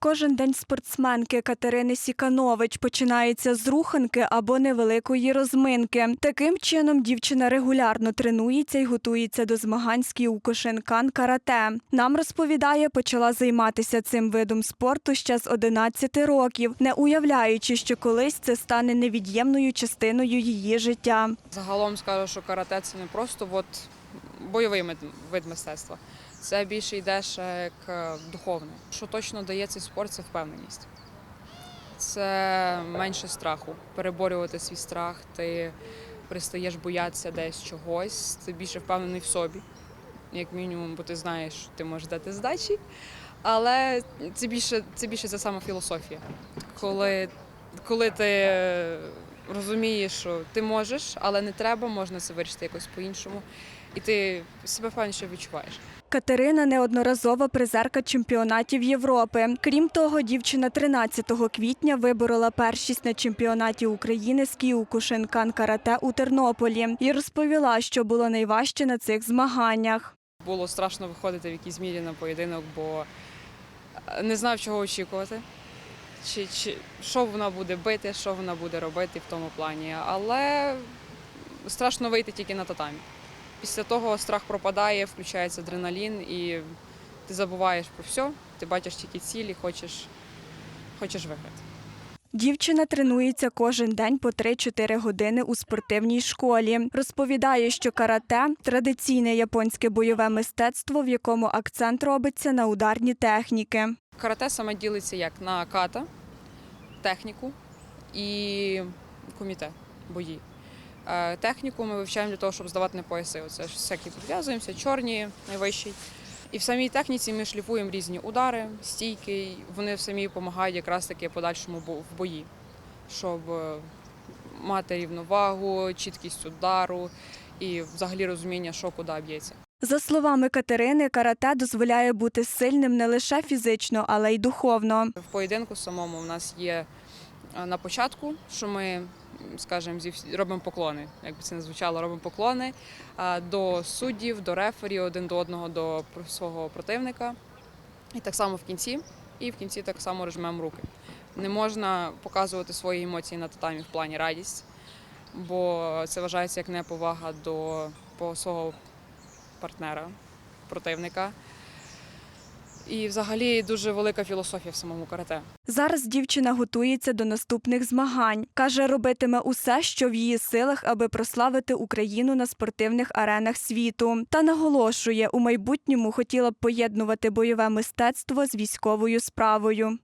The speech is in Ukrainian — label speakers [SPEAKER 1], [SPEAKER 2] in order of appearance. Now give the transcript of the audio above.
[SPEAKER 1] Кожен день спортсменки Катерини Сіканович починається з руханки або невеликої розминки. Таким чином дівчина регулярно тренується і готується до змагань з кіукушинкан карате. Нам розповідає, почала займатися цим видом спорту ще з 11 років, не уявляючи, що колись це стане невід'ємною частиною її життя.
[SPEAKER 2] Загалом скажу, що карате це не просто от бойовий вид мистецтва. Це більше йде ще як духовне. Що точно дає цей спорт, це впевненість. Це менше страху. Переборювати свій страх, ти перестаєш боятися десь чогось, ти більше впевнений в собі, як мінімум, бо ти знаєш, що ти можеш дати здачі. Але це більше, це більше це сама філософія. Коли, коли ти розумієш, що ти можеш, але не треба, можна це вирішити якось по-іншому. І ти себе впевненіше відчуваєш.
[SPEAKER 1] Катерина неодноразова призерка чемпіонатів Європи. Крім того, дівчина 13 квітня виборола першість на чемпіонаті України з кіукушинкан карате у Тернополі і розповіла, що було найважче на цих змаганнях.
[SPEAKER 2] Було страшно виходити в якійсь мірі на поєдинок, бо е, не знав, чого очікувати. Чи, чи що вона буде бити, що вона буде робити в тому плані. Але страшно вийти тільки на татамі. Після того страх пропадає, включається адреналін, і ти забуваєш про все, ти бачиш тільки цілі, хочеш, хочеш виграти.
[SPEAKER 1] Дівчина тренується кожен день по 3-4 години у спортивній школі. Розповідає, що карате традиційне японське бойове мистецтво, в якому акцент робиться на ударні техніки.
[SPEAKER 2] Карате саме ділиться як на ката, техніку і коміте, бої. Е, Техніку ми вивчаємо для того, щоб здавати на пояси. Оце ж всякі підв'язуємося, чорні, найвищий. І в самій техніці ми шліфуємо різні удари, стійки. Вони самі допомагають якраз таки подальшому в бої, щоб е, мати рівновагу, чіткість удару і взагалі розуміння, що куди б'ється.
[SPEAKER 1] За словами Катерини, карате дозволяє бути сильним не лише фізично, але й духовно.
[SPEAKER 2] В поєдинку самому у нас є на початку, що ми, скажімо, робимо поклони, як би це не звучало, робимо поклони до суддів, до рефері, один до одного, до свого противника. І так само в кінці. І в кінці так само режмемо руки. Не можна показувати свої емоції на татамі в плані радість, бо це вважається як неповага до свого партнера, противника. І взагалі дуже велика філософія в самому карате.
[SPEAKER 1] Зараз дівчина готується до наступних змагань. Каже, робитиме усе, що в її силах, аби прославити Україну на спортивних аренах світу. Та наголошує, у майбутньому хотіла б поєднувати бойове мистецтво з військовою справою.